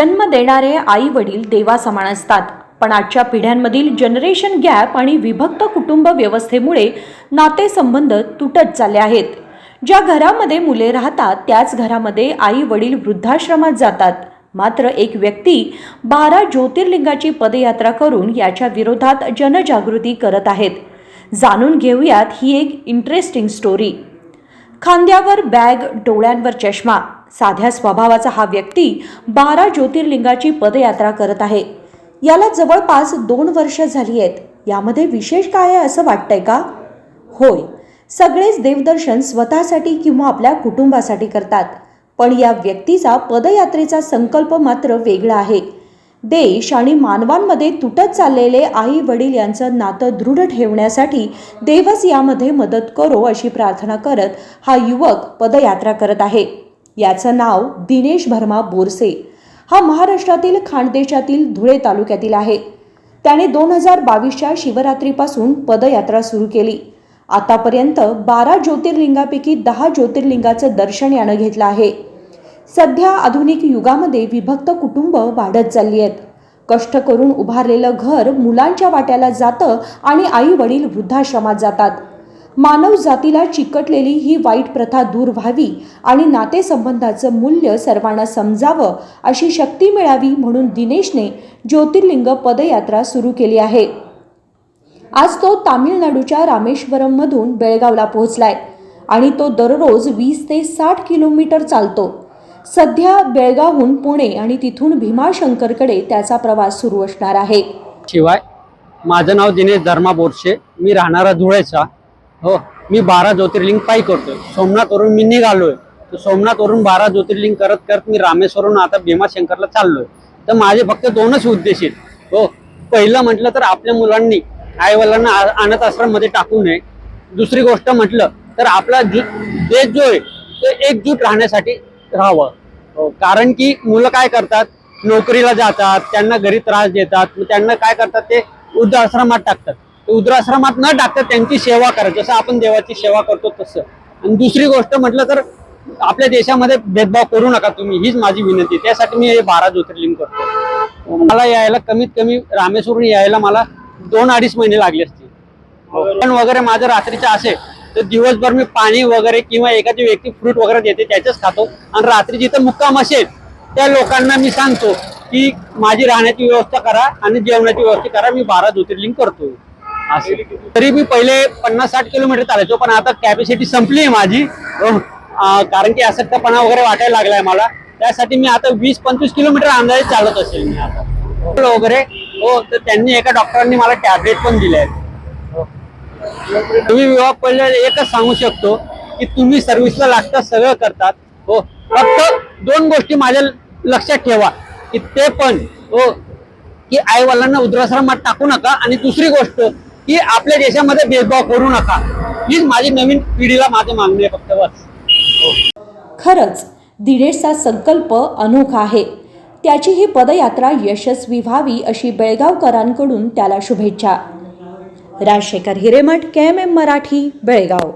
जन्म देणारे आई वडील देवासमान असतात. पण आजच्या पिढ्यांमधील जनरेशन गॅप आणि विभक्त कुटुंब व्यवस्थेमुळे नातेसंबंध तुटत चालले आहेत. ज्या घरामध्ये मुले राहतात त्याच घरामध्ये आई वडील वृद्धाश्रमात जातात. मात्र एक व्यक्ती बारा ज्योतिर्लिंगाची पदयात्रा करून याच्या विरोधात जनजागृती करत आहेत. जाणून घेऊयात ही एक इंटरेस्टिंग स्टोरी खांद्यावर बॅग डोळ्यांवर चष्मा. साध्या स्वभावाचा हा व्यक्ती बारा ज्योतिर्लिंगाची पदयात्रा करत आहे. याला जवळपास दोन वर्ष झाली आहेत. यामध्ये विशेष काय आहे असं वाटतंय का? होय सगळेच देवदर्शन स्वतःसाठी किंवा आपल्या कुटुंबासाठी करतात. पण या व्यक्तीचा पदयात्रेचा संकल्प मात्र वेगळा आहे. देश आणि मानवांमध्ये तुटत चाललेले आई वडील यांचं नातं दृढ ठेवण्यासाठी देवच यामध्ये मदत करो अशी प्रार्थना करत हा युवक पदयात्रा करत आहे. याचं नाव दिनेश भर्मा बोरसे. हा महाराष्ट्रातील खानदेशातील धुळे तालुक्यातील आहे. त्याने दोन हजार बावीसच्या शिवरात्रीपासून पदयात्रा सुरू केली. आतापर्यंत बारा ज्योतिर्लिंगापैकी दहा ज्योतिर्लिंगाचं दर्शन यानं घेतलं आहे. सध्या आधुनिक युगामध्ये विभक्त कुटुंब वाढत चालली आहेत. कष्ट करून उभारलेलं घर मुलांच्या वाट्याला जातं आणि आई वडील वृद्धाश्रमात जातात. मानव जातीला चिकटलेली ही वाईट प्रथा दूर व्हावी आणि नातेसंबंधाचं मूल्य सर्वांना समजावं अशी शक्ती मिळावी म्हणून दिनेशने ज्योतिर्लिंग पदयात्रा सुरू केली आहे. आज तो तामिळनाडूच्या रामेश्वरममधून बेळगावला पोहोचलाय आणि तो दररोज वीस ते साठ किलोमीटर चालतो. सध्या बेळगावहून पुणे आणि तिथून भीमाशंकरकडे त्याचा प्रवास सुरू असणार आहे. शिवाय माझं नाव दिनेश धर्मा बोरशे. मी राहणारा धुळेचा. हो मी बारा ज्योतिर्लिंग पायी करतोय. सोमनाथवरून मी निघालोय. तर सोमनाथवरून बारा ज्योतिर्लिंग करत करत मी रामेश्वरून आता भीमाशंकरला चाललोय. तर माझे फक्त दोनच उद्देश आहेत. हो पहिलं म्हटलं तर आपल्या मुलांनी आईवडिलांना अनाथ आश्रममध्ये टाकू नये. दुसरी गोष्ट म्हटलं तर आपला जु देश जो आहे तो एकजूट राहण्यासाठी राहावं. हो, कारण की मुलं काय करतात? नोकरीला जातात त्यांना घरी त्रास देतात. मग त्यांना काय करतात? ते वृद्धाश्रमात टाकतात. वृद्धाश्रमात न टाकतात त्यांची सेवा करा जसं आपण देवाची सेवा करतो तसं. आणि दुसरी गोष्ट म्हटलं तर आपल्या देशामध्ये भेदभाव करू नका तुम्ही. हीच माझी विनंती. त्यासाठी मी हे बारा ज्योतिर्लिंग करतो मला यायला कमीत कमी रामेश्वरून यायला मला दोन अडीच महिने लागले असतील. पण वगैरे माझं रात्रीचं असेल तर दिवसभर मी पाणी वगैरे किंवा एखादी व्यक्ती फ्रूट वगैरे देते त्याच्याच खातो. आणि रात्री जिथं मुक्काम असेल त्या लोकांना मी सांगतो की माझी राहण्याची व्यवस्था करा आणि जेवणाची व्यवस्था करा. मी बारा ज्योतिर्लिंग करतो. असं. तरी मी पहिले पन्नास साठ किलोमीटर चालायचो पण आता कॅपॅसिटी संपली आहे माझी. कारण की अशक्तपणा वगैरे वाटायला लागलाय मला. त्यासाठी मी आता वीस पंचवीस किलोमीटर अंदाजे चालत असेल मी आता. वगैरे. हो तर त्यांनी एका डॉक्टरांनी मला टॅबलेट पण दिले आहेत तुम्ही विवाह पहिले एकच सांगू शकतो की तुम्ही सर्व्हिसला लागता सगळं करतात. हो. फक्त दोन गोष्टी माझ्या लक्षात ठेवा. की ते पण हो. की आईवालांना वडिलांना टाकू नका आणि दुसरी गोष्ट की आपल्या देशामध्ये भेदभाव करू नका. हीच माझी नवीन पिढीला माझं मागणी आहे फक्त बस. हो. खरंच दिनेशचा संकल्प अनोखा आहे. त्याची ही पदयात्रा यशस्वी व्हावी अशी बेळगावकरांकडून त्याला शुभेच्छा. Rajashekhar Hiremath K M M Marathi Belgaum.